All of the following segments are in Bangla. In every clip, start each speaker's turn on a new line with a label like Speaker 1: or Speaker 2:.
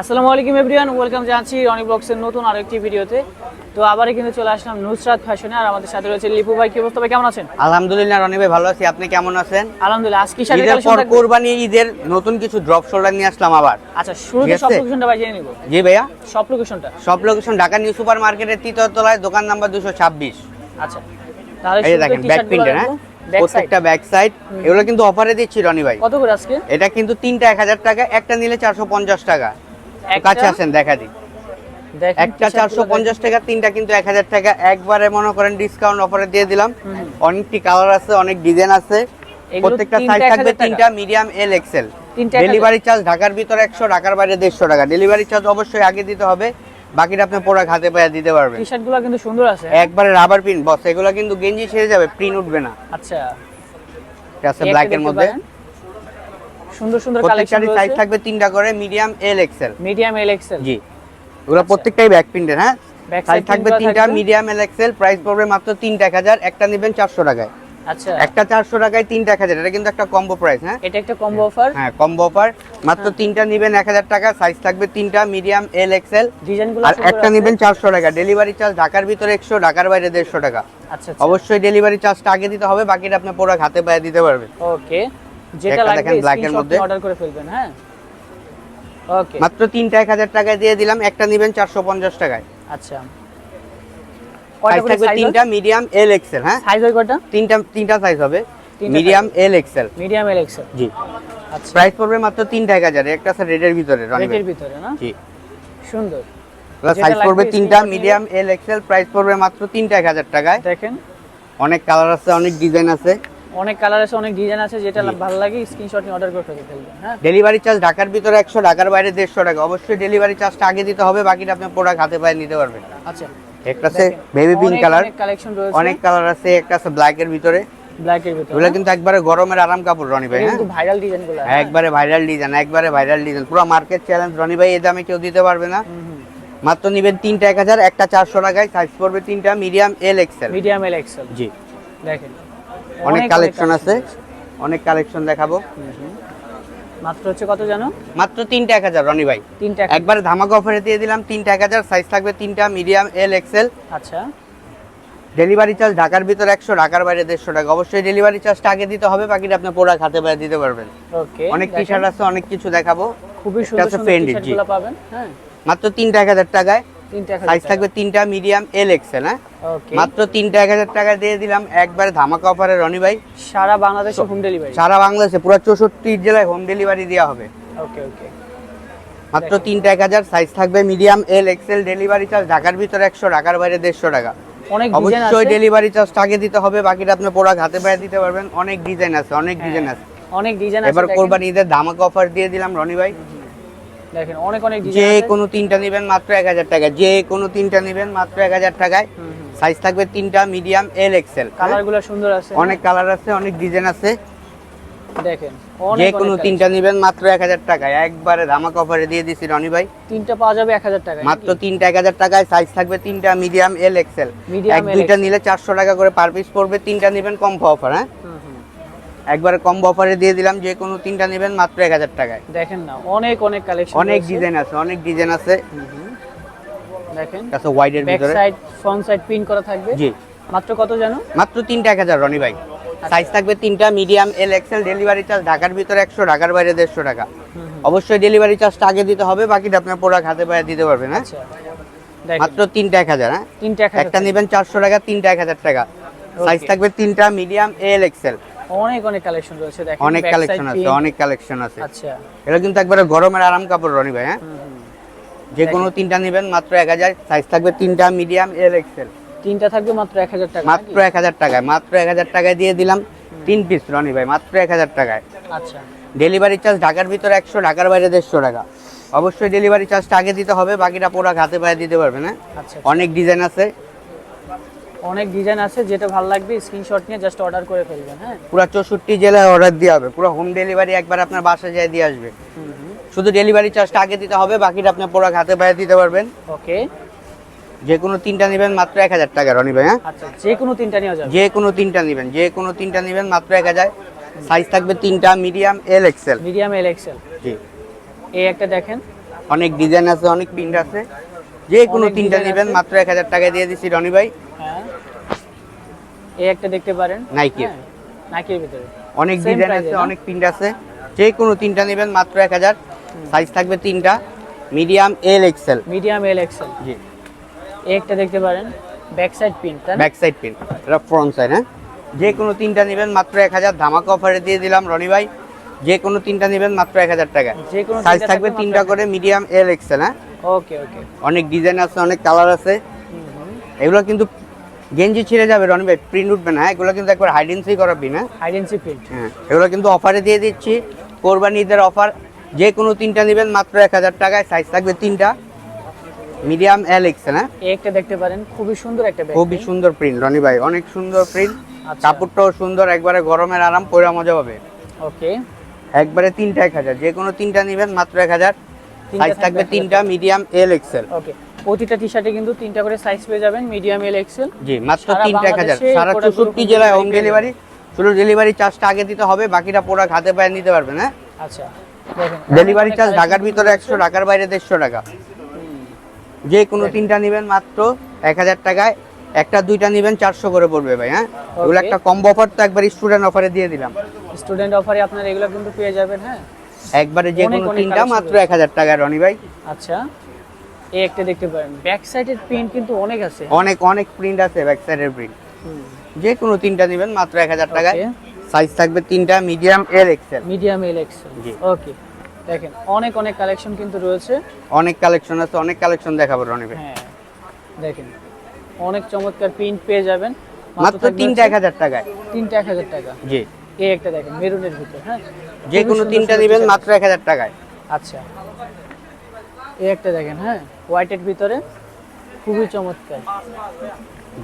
Speaker 1: আসসালামু আলাইকুম এভরিওয়ান ওয়েলকাম জানাচ্ছি রনি ব্লগসের নতুন আরেকটি ভিডিওতে। তো আবারও কিন্তু চলে আসলাম নুসরাত ফ্যাশনে আর আমাদের সাথে রয়েছে লিপু ভাই। কি অবস্থা ভাই? কেমন আছেন?
Speaker 2: আলহামদুলিল্লাহ রনি ভাই ভালো আছি। আপনি কেমন আছেন?
Speaker 1: আলহামদুলিল্লাহ। আজকে
Speaker 2: ঈদের
Speaker 1: কালেকশন
Speaker 2: পর কোরবানি ঈদের নতুন কিছু ড্রপ শোল্ডার নিয়ে আসলাম আবার।
Speaker 1: আচ্ছা শুরুতে
Speaker 2: ঠিক
Speaker 1: সব লোকেশনটা ভাই জেনে নিব।
Speaker 2: জি ভাইয়া।
Speaker 1: সব লোকেশনটা
Speaker 2: সব লোকেশন ঢাকা নিউ সুপার মার্কেটের তৃতীয় তলায় দোকান নাম্বার দুশো ছাব্বিশ।
Speaker 1: আচ্ছা তাহলে
Speaker 2: এই দেখেন ব্যাক
Speaker 1: টি-শার্টগুলো
Speaker 2: হ্যাঁ? প্রত্যেকটা ব্যাক সাইড এগুলো কিন্তু অফারে দিচ্ছি রনি ভাই।
Speaker 1: কত করে আজকে?
Speaker 2: এটা কিন্তু তিনটা এক হাজার টাকা একটা নিলে চারশো পঞ্চাশ টাকা।
Speaker 1: একটা-
Speaker 2: কাছে আসেন দেখা দিই একটা চারশো পঞ্চাশ টাকা তিনটা কিন্তু এক হাজার টাকা। একবারে মনে করেন ডিসকাউন্ট অফারে দিয়ে দিলাম। অনেকটি কালার আছে অনেক ডিজাইন আছে। প্রত্যেকটা সাইজ থাকবে তিনটা medium L XL? Delivery charge ঢাকার ভিতরে একশো ঢাকার বাইরে দেড়শো টাকা। ডেলিভারি চার্জ অবশ্যই আগে দিতে হবে। বাকিটা আপনি পুরো হাতে পায়ে দিতে পারবেন।
Speaker 1: টি-শার্টগুলো কিন্তু সুন্দর আছে।
Speaker 2: একবারে রাবার প্রিন্ট বস এগুলো কিন্তু গেঞ্জি ছেড়ে যাবে প্রিন্ট উঠবে না।
Speaker 1: আচ্ছা।
Speaker 2: আছে
Speaker 1: একটা
Speaker 2: ব্ল্যাকের মধ্যে।
Speaker 1: সুন্দর সুন্দর কালেকশন
Speaker 2: সাইজ থাকবে তিনটা করে medium L XL
Speaker 1: medium L XL
Speaker 2: জি। এগুলো প্রত্যেকটাই ব্যাক প্রিন্টের হ্যাঁ? সাইজ থাকবে তিনটা মিডিয়াম এল এক্সেল প্রাইস পড়বে মাত্র তিনটা এক হাজার একটা নেবেন চারশো টাকায়।
Speaker 1: আচ্ছা।
Speaker 2: একটা চারশো টাকায় তিনটা এক হাজার এটা কিন্তু একটা কম্বো প্রাইস হ্যাঁ?
Speaker 1: এটা একটা কম্বো অফার
Speaker 2: হ্যাঁ কম্বো অফার মাত্র তিনটা নেবেন এক হাজার টাকা সাইজ থাকবে তিনটা মিডিয়াম এল এক্সেল
Speaker 1: ডিজাইনগুলো
Speaker 2: আর একটা নেবেন চারশো টাকা ডেলিভারি চার্জ ঢাকার ভিতরে একশো ঢাকার বাইরে দেড়শো টাকা।
Speaker 1: আচ্ছা আচ্ছা।
Speaker 2: অবশ্যই ডেলিভারি চার্জটা আগে দিতে হবে বাকিটা আপনি পুরো হাতে পায়ে দিতে পারবেন।
Speaker 1: ওকে যেটা লাগবে স্ক্রিনশট
Speaker 2: মধ্যে।
Speaker 1: অর্ডার করে ফেলবেন হ্যাঁ? ওকে
Speaker 2: মাত্র তিনটা এক হাজার টাকায় দিয়ে দিলাম একটা নেবেন চারশো পঞ্চাশ টাকায়।
Speaker 1: আচ্ছা। কয়টা
Speaker 2: সাইজ
Speaker 1: করে
Speaker 2: থাকবে তিনটা মিডিয়াম এল এক্সেল হ্যাঁ?
Speaker 1: সাইজ হয় কয়টা?
Speaker 2: তিনটা তিনটা সাইজ হবে। Medium L XL
Speaker 1: medium L XL
Speaker 2: জি।
Speaker 1: আচ্ছা।
Speaker 2: প্রাইস পড়বে মাত্র তিনটা এক হাজার একটা আছে রেডের ভিতরে রনি ভাই।
Speaker 1: ভিতরে না?
Speaker 2: জি।
Speaker 1: সুন্দর।
Speaker 2: সাইজ পড়বে তিনটা মিডিয়াম এল এক্সেল প্রাইস পড়বে মাত্র তিনটা এক হাজার টাকায়।
Speaker 1: দেখেন।
Speaker 2: অনেক কালার আছে অনেক ডিজাইন আছে।
Speaker 1: অনেক কালার আছে অনেক ডিজাইন আছে যেটা ভালো লাগে স্ক্রিনশট নিয়ে অর্ডার করে ফেলবেন হ্যাঁ?
Speaker 2: ডেলিভারি চার্জ ঢাকার ভিতরে একশো ঢাকার বাইরে দেড়শো টাকা। অবশ্যই ডেলিভারি চার্জটা আগে দিতে হবে বাকিটা আপনি প্রোডাক্ট হাতে পায়ে নিতে পারবেন।
Speaker 1: আচ্ছা।
Speaker 2: একটা আছে বেবি পিঙ্ক কালার
Speaker 1: অনেক কালেকশন রয়েছে।
Speaker 2: অনেক কালার আছে একটা আছে ব্ল্যাক এর ভিতরে।
Speaker 1: ব্ল্যাক এর ভিতরে
Speaker 2: কিন্তু একবারে গরমের আরাম কাপড় রনি ভাই হ্যাঁ?
Speaker 1: কিন্তু ভাইরাল ডিজাইনগুলো
Speaker 2: একবারে ভাইরাল ডিজাইন একবারে ভাইরাল ডিজাইন পুরো মার্কেট চ্যালেঞ্জ রনি ভাই এই দামে কেউ দিতে পারবে না। মাত্র নিবেন তিনটা এক হাজার একটা চারশো টাকায়। সাইজ পড়বে তিনটা medium L XL
Speaker 1: medium L XL
Speaker 2: জি।
Speaker 1: দেখেন
Speaker 2: অনেক কালেকশন আছে। অনেক কালেকশন দেখাবো।
Speaker 1: মাত্র হচ্ছে কত জানো?
Speaker 2: মাত্র তিনটা এক হাজার রনি ভাই।
Speaker 1: তিনটা
Speaker 2: একবারে ধামাকা অফারে দিয়ে দিলাম তিনটা এক হাজার। সাইজ থাকবে তিনটা মিডিয়াম এল এক্সেল
Speaker 1: আচ্ছা।
Speaker 2: ডেলিভারি চার্জ ঢাকার ভিতরে একশো ঢাকার বাইরে দেড়শো টাকা। অবশ্যই ডেলিভারি চার্জটা আগে দিতে হবে বাকিটা আপনি পোড়া হাতে পায়ে দিতে পারবেন।
Speaker 1: ওকে
Speaker 2: অনেক টি শার্ট আছে অনেক কিছু দেখাবো।
Speaker 1: খুবই সুন্দর সুন্দর টি-শার্টগুলো পাবেন হ্যাঁ।
Speaker 2: মাত্র তিনটা এক হাজার টাকায়।
Speaker 1: তিনটা
Speaker 2: সাইজ থাকবে তিনটা মিডিয়াম এল এক্সেল হ্যাঁ। মাত্র তিনটা এক হাজার টাকা দিয়ে দিলাম। একবারে ধামাকা অফারে রনি ভাই।
Speaker 1: সারা বাংলাদেশে হোম ডেলিভারি
Speaker 2: সারা বাংলাদেশে পুরো চৌষট্টি জেলায় হোম ডেলিভারি দেওয়া হবে।
Speaker 1: ওকে ওকে
Speaker 2: মাত্র তিনটা এক হাজার সাইজ থাকবে medium L XL delivery charge ঢাকার ভিতরে একশো ঢাকার বাইরে দেড়শো টাকা।
Speaker 1: অনেক
Speaker 2: অবশ্যই ডেলিভারি চার্জটা আগে দিতে হবে বাকিটা আপনি প্রোডাক্ট হাতে পায়ে দিতে পারবেন। অনেক ডিজাইন আছে অনেক ডিজাইন আছে।
Speaker 1: অনেক ডিজাইন আছে
Speaker 2: এবার। কোরবানি ঈদের ধামাকা অফার দিয়ে দিলাম রনি ভাই।
Speaker 1: দেখেন অনেক অনেক
Speaker 2: যে কোনো তিনটা নেবেন মাত্র এক হাজার টাকা যে কোনো তিনটা নেবেন মাত্র এক হাজার টাকায়। সাইজ থাকবে তিনটা মিডিয়াম এল এক্সেল
Speaker 1: কালারগুলো সুন্দর আছে।
Speaker 2: অনেক কালার আছে অনেক ডিজাইন আছে।
Speaker 1: দেখেন
Speaker 2: যে কোনো তিনটা নেবেন মাত্র এক হাজার টাকায়। একবারে ধামাকা অফারে দিয়ে দিছি রনি ভাই।
Speaker 1: তিনটা পাওয়া যাবে এক হাজার টাকা
Speaker 2: মাত্র তিনটা এক হাজার টাকায় সাইজ থাকবে তিনটা মিডিয়াম এল এক্সেল এক দুইটা নিলে চারশো টাকা করে পার পিস পড়বে তিনটা নেবেন কম্বো অফার হ্যাঁ? একবারে কম্বো অফারে দিয়ে দিলাম যে কোনো তিনটা নেবেন মাত্র এক হাজার টাকায়।
Speaker 1: দেখেন না অনেক অনেক কালেকশন
Speaker 2: অনেক ডিজাইন আছে অনেক ডিজাইন আছে।
Speaker 1: দেখেন।
Speaker 2: কাছে ওয়াইডের
Speaker 1: ব্যাক
Speaker 2: ভিতরে।
Speaker 1: সাইড ফ্রন্ট সাইড প্রিন্ট করা থাকবে।
Speaker 2: জি।
Speaker 1: মাত্র কত জানো?
Speaker 2: মাত্র তিনটা এক হাজার রনি ভাই। সাইজ থাকবে তিনটা medium L XL delivery charge ঢাকার ভিতরে একশো ঢাকার বাইরে দেড়শো টাকা। অবশ্যই ডেলিভারি চার্জটা আগে দিতে হবে বাকিটা আপনার প্রোডাক্ট হাতে পায়ে দিতে পারবেন হ্যাঁ?
Speaker 1: আচ্ছা।
Speaker 2: মাত্র তিনটা এক হাজার হ্যাঁ?
Speaker 1: তিনটা এক
Speaker 2: একটা নেবেন চারশো টাকা তিনটা এক হাজার টাকা। সাইজ থাকবে তিনটা মিডিয়াম এল এক্সেল
Speaker 1: অনেক অনেক কালেকশন রয়েছে দেখেন।
Speaker 2: অনেক কালেকশন আছে অনেক কালেকশন আছে।
Speaker 1: আচ্ছা।
Speaker 2: এটা কিন্তু একবারে গরমের আরাম কাপড় রনি ভাই হ্যাঁ। যে কোনো তিনটা নেবেন মাত্র এক হাজার। সাইজ থাকবে তিনটা মিডিয়াম এল এক্সেল
Speaker 1: তিনটা থাকবে মাত্র এক হাজার টাকা
Speaker 2: মাত্র এক হাজার টাকায় মাত্র এক হাজার টাকায় দিয়ে দিলাম তিন পিস রনি ভাই মাত্র এক হাজার টাকায়।
Speaker 1: আচ্ছা।
Speaker 2: ডেলিভারি চার্জ ঢাকার ভিতরে একশো ঢাকার বাইরে দেড়শো টাকা। অবশ্যই ডেলিভারি চার্জটা আগে দিতে হবে বাকিটা প্রোডাক্ট হাতে পায়ে দিতে পারবে না
Speaker 1: আচ্ছা
Speaker 2: অনেক ডিজাইন আছে।
Speaker 1: অনেক ডিজাইন আছে যেটা ভালো লাগবে স্ক্রিনশট নিয়ে জাস্ট অর্ডার করে ফেলবেন হ্যাঁ?
Speaker 2: পুরো চৌষট্টি জেলায় অর্ডার দেওয়া হবে পুরো হোম ডেলিভারি একবার আপনার বাসায় যায় দিয়ে আসবে। শুধু ডেলিভারি চার্জটা আগে দিতে হবে বাকিটা আপনি প্রোডাক্ট হাতে পায়ে দিতে পারবেন।
Speaker 1: ওকে
Speaker 2: যে কোনো তিনটা নেবেন মাত্র এক হাজার টাকা রনি ভাই হ্যাঁ?
Speaker 1: আচ্ছা যে কোনো তিনটা নেওয়া যাবে।
Speaker 2: যে কোনো তিনটা নেবেন যে কোনো তিনটা নেবেন মাত্র এক হাজার। সাইজ থাকবে তিনটা medium L XL
Speaker 1: medium L XL
Speaker 2: জি।
Speaker 1: এই একটা দেখেন।
Speaker 2: অনেক ডিজাইন আছে অনেক প্রিন্ট আছে। যে কোনো তিনটা নেবেন মাত্র এক হাজার টাকায় দিয়ে দিচ্ছি রনি ভাই।
Speaker 1: হ্যাঁ। এই একটা দেখতে পারেন।
Speaker 2: নাইকি
Speaker 1: হ্যাঁ, নাইকির ভিতরে।
Speaker 2: অনেক ডিজাইন আছে অনেক প্রিন্ট আছে। যে কোনো তিনটা নেবেন মাত্র এক হাজার। সাইজ থাকবে তিনটা medium L XL
Speaker 1: medium L XL
Speaker 2: জি।
Speaker 1: একটা দেখতে পারেন ব্যাক সাইড পিন তাই না?
Speaker 2: ব্যাক সাইড পিন এটা ফ্রন্ট সাইড হ্যাঁ। যে কোনো তিনটা নেবেন মাত্র এক হাজার ধামাকা অফারে দিয়ে দিলাম রনি ভাই। যে কোনো তিনটা নেবেন মাত্র এক হাজার টাকা।
Speaker 1: যে কোনো
Speaker 2: সাইজ থাকবে তিনটা করে মিডিয়াম এল এক্সেল হ্যাঁ।
Speaker 1: ওকে ওকে
Speaker 2: অনেক ডিজাইন আছে অনেক কালার আছে। এগুলো কিন্তু গেঞ্জি ছিঁড়ে যাবে রনি ভাই প্রিন্ট উঠবে না হ্যাঁ? এগুলো কিন্তু একবার হাইডেন্সি করা পিন হ্যাঁ।
Speaker 1: আইডেন্সি প্রিন্ট
Speaker 2: হ্যাঁ এগুলো কিন্তু অফারে দিয়ে দিচ্ছি। কোরবানি ঈদের অফার যে কোনো তিনটা নেবেন মাত্র এক হাজার টাকায় সাইজ থাকবে তিনটা। মিডিয়াম এল এক্সেল হ্যাঁ?
Speaker 1: একটা দেখতে পারেন খুবই সুন্দর একটা
Speaker 2: খুবই সুন্দর প্রিন্ট রনি ভাই অনেক সুন্দর প্রিন্ট
Speaker 1: আচ্ছা।
Speaker 2: কাপড়টাও সুন্দর একবারে গরমের আরাম পরে মজা পাবে।
Speaker 1: ওকে।
Speaker 2: একবারে তিনটা এক হাজার যে কোনো তিনটা নেবেন মাত্র এক হাজার। সাইজ
Speaker 1: থাকবে
Speaker 2: তিনটা। Medium L XL
Speaker 1: okay. প্রতিটা টি শার্টে কিন্তু তিনটা করে সাইজ পেয়ে যাবেন মিডিয়াম এল এক্সেল
Speaker 2: জি মাত্র তিনটা এক হাজার। সারা চৌষট্টি জেলায় হোম ডেলিভারি শুধু ডেলিভারি চার্জটা আগে দিতে হবে বাকিটা প্রোডাক্ট হাতে পায়ে নিতে পারবেন হ্যাঁ?
Speaker 1: আচ্ছা।
Speaker 2: ডেলিভারি চার্জ ঢাকার ভিতরে একশো ঢাকার বাইরে দেড়শো টাকা। যে কোনো তিনটা নেবেন মাত্র এক হাজার টাকায়। একটা দুইটা নেবেন চারশো করে পড়বে ভাই হ্যাঁ? এগুলো একটা কম্বো অফার তো একবার স্টুডেন্ট অফারে দিয়ে দিলাম।
Speaker 1: স্টুডেন্ট অফারে আপনার এগুলো কিন্তু পেয়ে যাবেন হ্যাঁ?
Speaker 2: একবারে যে কোনো তিনটা মাত্র এক হাজার টাকা রনি ভাই।
Speaker 1: আচ্ছা এই একটা দেখতে পারেন। ব্যাক সাইডের প্রিন্ট কিন্তু অনেক আছে।
Speaker 2: অনেক অনেক প্রিন্ট আছে ব্যাক সাইডের প্রিন্ট যে কোনো তিনটা নেবেন মাত্র এক হাজার টাকায়। সাইজ থাকবে তিনটা medium L XL
Speaker 1: medium L XL
Speaker 2: জি।
Speaker 1: ওকে দেখেন অনেক অনেক কালেকশন কিন্তু রয়েছে।
Speaker 2: অনেক কালেকশন আছে অনেক কালেকশন দেখাবো রনি ভাই
Speaker 1: হ্যাঁ দেখেন অনেক চমৎকার প্রিন্ট পেয়ে যাবেন।
Speaker 2: মাত্র তিনটা এক হাজার টাকায়।
Speaker 1: তিনটা এক হাজার টাকা।
Speaker 2: জি।
Speaker 1: এই একটা দেখেন মেরুনের ভিতর হ্যাঁ?
Speaker 2: যে কোনো তিনটা নেবেন মাত্র এক হাজার টাকায়।
Speaker 1: আচ্ছা। এই একটা দেখেন হ্যাঁ? হোয়াইটের ভিতরে খুবই চমৎকার।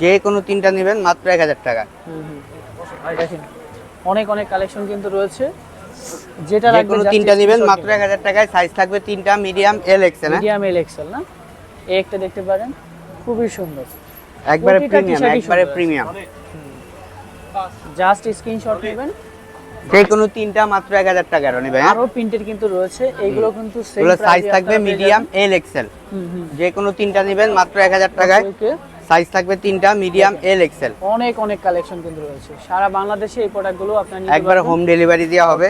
Speaker 2: যে কোনো তিনটা নেবেন মাত্র এক হাজার টাকা
Speaker 1: হুম হুম। দেখেন অনেক অনেক কালেকশন কিন্তু রয়েছে। যেটা লাগবে
Speaker 2: তিনটা নেবেন মাত্র এক হাজার টাকায় সাইজ থাকবে তিনটা medium L XL
Speaker 1: medium L XL না? এই একটা দেখতে পারেন খুবই সুন্দর।
Speaker 2: একবারে প্রিমিয়াম একবারে প্রিমিয়াম
Speaker 1: জাস্ট স্ক্রিনশট নেবেন।
Speaker 2: যে কোনো তিনটা মাত্র এক হাজার টাকা রনি ভাই?
Speaker 1: আরও প্রিন্টের কিন্তু রয়েছে। এইগুলো কিন্তু সেম
Speaker 2: সাইজ থাকবে মিডিয়াম এল এক্সেল
Speaker 1: হুম হুম।
Speaker 2: যে কোনো তিনটা নেবেন মাত্র এক হাজার টাকায়।
Speaker 1: ওকে।
Speaker 2: সাইজ থাকবে তিনটা মিডিয়াম এল এক্সেল
Speaker 1: অনেক অনেক কালেকশন কিন্তু রয়েছে। সারা বাংলাদেশে এই প্রোডাক্টগুলো আপনার
Speaker 2: একবার হোম ডেলিভারি দেওয়া হবে।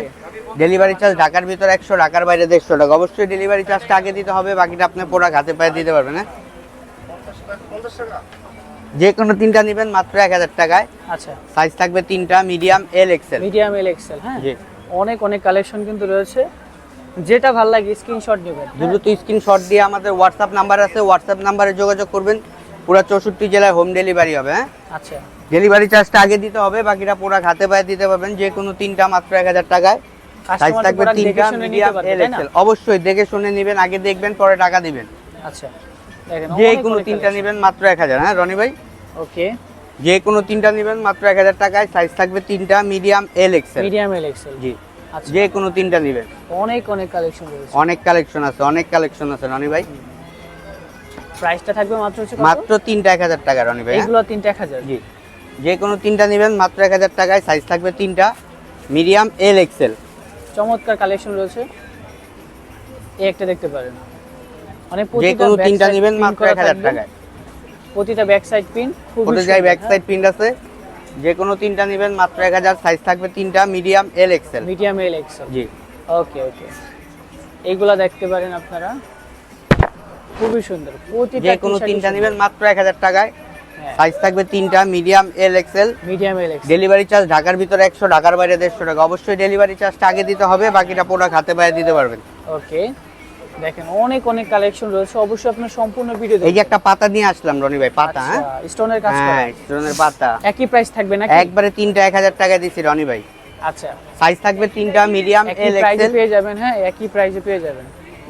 Speaker 2: ডেলিভারি চার্জ ঢাকার ভিতর একশো ঢাকার বাইরে দেড়শো টাকা। অবশ্যই ডেলিভারি চার্জটা আগে দিতে হবে বাকিটা আপনার প্রোডাক্ট হাতে পায়ে দিতে পারবেন হ্যাঁ? যে কোনো তিনটা নেবেন মাত্র এক হাজার টাকায়।
Speaker 1: আচ্ছা।
Speaker 2: সাইজ থাকবে তিনটা medium L XL
Speaker 1: medium L XL হ্যাঁ? অনেক অনেক কালেকশন কিন্তু রয়েছে। যেটা ভালো লাগে স্ক্রিনশট নেবেন হ্যাঁ?
Speaker 2: দ্রুত স্ক্রিনশট দিয়ে আমাদের হোয়াটসঅ্যাপ নাম্বার আছে। হোয়াটসঅ্যাপ নাম্বারে যোগাযোগ করবেন। পুরো চৌষট্টি জেলায় হোম ডেলিভারি হবে হ্যাঁ?
Speaker 1: আচ্ছা।
Speaker 2: ডেলিভারি চার্জটা আগে দিতে হবে বাকিটা পুরো হাতে পায়ে দিতে পারবেন যে কোনো তিনটা মাত্র এক হাজার টাকায়। সাইজ থাকবে তিনটা মিডিয়াম এল এক্সেল অবশ্যই দেখে শুনে নেবেন আগে দেখবেন পরে টাকা দিবেন।
Speaker 1: আচ্ছা।
Speaker 2: যে কোনো তিনটা নেবেন মাত্র এক হাজার হ্যাঁ রনি ভাই?
Speaker 1: ওকে।
Speaker 2: যে কোনো তিনটা নেবেন মাত্র এক হাজার টাকায় সাইজ থাকবে তিনটা medium L XL
Speaker 1: medium L XL
Speaker 2: জি।
Speaker 1: আচ্ছা।
Speaker 2: যে কোনো তিনটা নেবেন।
Speaker 1: অনেক অনেক কালেকশন
Speaker 2: অনেক কালেকশন আছে অনেক কালেকশন আছে রনি ভাই।
Speaker 1: প্রাইসটা থাকবে মাত্র হচ্ছে
Speaker 2: মাত্র তিনটা এক হাজার টাকা রনি ভাই হ্যাঁ?
Speaker 1: এইগুলো তিনটা এক হাজার।
Speaker 2: জি। যে কোনো তিনটা নেবেন মাত্র এক হাজার টাকায় সাইজ থাকবে তিনটা। মিডিয়াম এল এক্সেল
Speaker 1: চমৎকার কালেকশন রয়েছে। এই একটা দেখতে পারেন। মানে
Speaker 2: যে কোনো তিনটা নেবেন মাত্র এক হাজার টাকায়।
Speaker 1: প্রতিটা back side pin
Speaker 2: back side print আছে। যে কোনো তিনটা নেবেন মাত্র এক হাজার সাইজ থাকবে তিনটা। Medium L XL
Speaker 1: medium L XL
Speaker 2: জি।
Speaker 1: ওকে ওকে এইগুলা দেখতে পারেন আপনারা। খুবই সুন্দর
Speaker 2: যে কোনো তিনটা নেবেন মাত্র এক হাজার টাকায়।
Speaker 1: হ্যাঁ।
Speaker 2: সাইজ থাকবে তিনটা medium L XL
Speaker 1: medium L
Speaker 2: delivery charge ঢাকার ভিতরে একশো ঢাকার বাইরে দেড়শো টাকা। অবশ্যই ডেলিভারি চার্জটা আগে দিতে হবে বাকিটা প্রোডাক্ট হাতে পায়ে দিতে পারবেন।
Speaker 1: ওকে দেখেন অনেক অনেক কালেকশন রয়েছে। অবশ্যই আপনার সম্পূর্ণ ভিডিও
Speaker 2: এই যে একটা পাতা নিয়ে আসলাম রনি ভাই পাতা হ্যাঁ?
Speaker 1: স্টোনের কাজ করা।
Speaker 2: হ্যাঁ স্টোনের পাতা।
Speaker 1: একই প্রাইস থাকবে নাকি?
Speaker 2: একবারে তিনটা এক হাজার টাকা দিচ্ছি রনি ভাই।
Speaker 1: আচ্ছা।
Speaker 2: সাইজ থাকবে তিনটা মিডিয়াম এল এক্সেল
Speaker 1: পেয়ে যাবেন হ্যাঁ একই প্রাইসে পেয়ে যাবেন।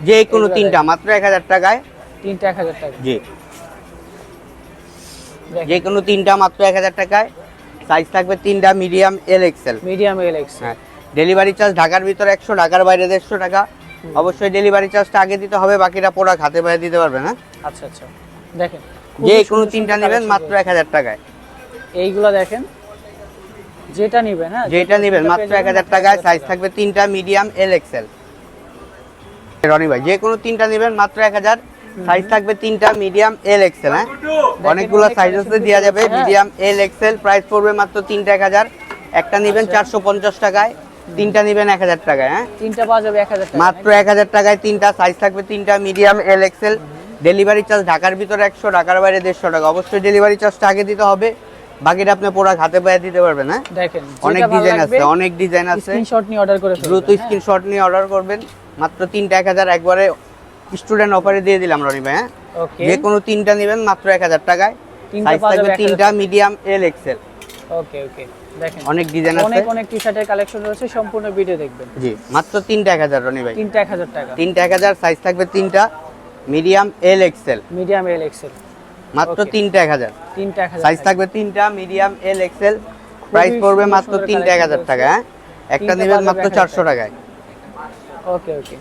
Speaker 2: যে কোনো তিনটা মাত্র এক হাজার টাকায়।
Speaker 1: তিনটা এক হাজার টাকা।
Speaker 2: জি। যে কোনো তিনটা মাত্র এক হাজার টাকায়। সাইজ থাকবে তিনটা medium L XL
Speaker 1: medium L XL
Speaker 2: হ্যাঁ। ডেলিভারি চার্জ ঢাকার ভিতরে একশো ঢাকার বাইরে দেড়শো টাকা। অবশ্যই ডেলিভারি চার্জটা আগে দিতে হবে বাকিটা প্রোডাক্ট হাতে পায়ে দিতে পারবেন হ্যাঁ?
Speaker 1: আচ্ছা আচ্ছা। দেখেন
Speaker 2: যে কোনো তিনটা নেবেন মাত্র এক হাজার টাকায়।
Speaker 1: এইগুলো দেখেন যেটা নেবেন হ্যাঁ?
Speaker 2: যেটা নেবেন মাত্র এক হাজার টাকায়। সাইজ থাকবে তিনটা মিডিয়াম এল এক্সেল রনি ভাই যে কোনো তিনটা নেবেন মাত্র এক হাজার। সাইজ থাকবে তিনটা মিডিয়াম এল এক্সেল হ্যাঁ? অনেকগুলো সাইজ আছে দেওয়া যাবে
Speaker 1: হ্যাঁ।
Speaker 2: মিডিয়াম এল এক্সেল প্রাইস পড়বে মাত্র তিনটা এক হাজার। একটা নেবেন
Speaker 1: আচ্ছা।
Speaker 2: চারশো পঞ্চাশ টাকায় তিনটা নেবেন এক হাজার টাকায় হ্যাঁ?
Speaker 1: তিনটা পাওয়া যাবে এক হাজার
Speaker 2: মাত্র এক হাজার টাকায় তিনটা সাইজ থাকবে তিনটা medium L XL delivery charge ঢাকার ভিতরে একশো ঢাকার বাইরে দেড়শো টাকা। অবশ্যই ডেলিভারি চার্জটা আগে দিতে হবে। বাকিটা আপনি পুরো হাতে পায়ে দিতে পারবেন হ্যাঁ?
Speaker 1: দেখেন
Speaker 2: অনেক ডিজাইন আছে অনেক ডিজাইন আছে।
Speaker 1: স্ক্রিনশট নিয়ে অর্ডার করে
Speaker 2: দ্রুত
Speaker 1: হ্যাঁ?
Speaker 2: স্ক্রিনশট নিয়ে অর্ডার করবেন। মাত্র তিনটা এক হাজার একবারে স্টুডেন্ট অফারে দিয়ে দিলাম রনি ভাই হ্যাঁ যে কোনো তিনটা নেবেন মাত্র এক হাজার টাকায়।
Speaker 1: তিনটা
Speaker 2: সাইজ থাকবে তিনটা মিডিয়াম এল এক্সেল
Speaker 1: ওকে ওকে দেখেন
Speaker 2: অনেক ডিজাইন আছে।
Speaker 1: অনেক অনেক টি শার্টের কালেকশন রয়েছে সম্পূর্ণ ভিডিও দেখবেন।
Speaker 2: জি মাত্র তিনটা এক হাজার রনি ভাই
Speaker 1: তিনটা এক হাজার টাকা।
Speaker 2: তিনটা এক হাজার সাইজ থাকবে তিনটা medium L XL
Speaker 1: medium L XL
Speaker 2: মাত্র. তিনটা এক হাজার।
Speaker 1: তিনটা এক হাজার
Speaker 2: সাইজ থাকবে। তিনটা মিডিয়াম এল এক্সেল প্রাইস পড়বে মাত্র তিনটা এক হাজার টাকা হ্যাঁ একটা নেবেন মাত্র
Speaker 1: যাবে 1000
Speaker 2: চারশো টাকায়।
Speaker 1: ওকে ওকে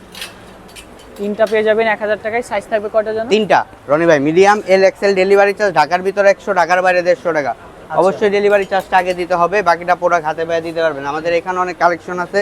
Speaker 1: তিনটা পেয়ে যাবেন এক হাজার টাকায়। সাইজ থাকবে কটা জানো
Speaker 2: তিনটা। রনি ভাই medium L XL delivery charge ঢাকার ভিতরে একশো ঢাকার বাইরে দেড়শো টাকা।
Speaker 1: আচ্ছা।
Speaker 2: অবশ্যই ডেলিভারি চার্জটা আগে দিতে হবে বাকিটা প্রোডাক্ট হাতে পায়ে দিতে পারবেন। আমাদের এখানে অনেক কালেকশন আছে।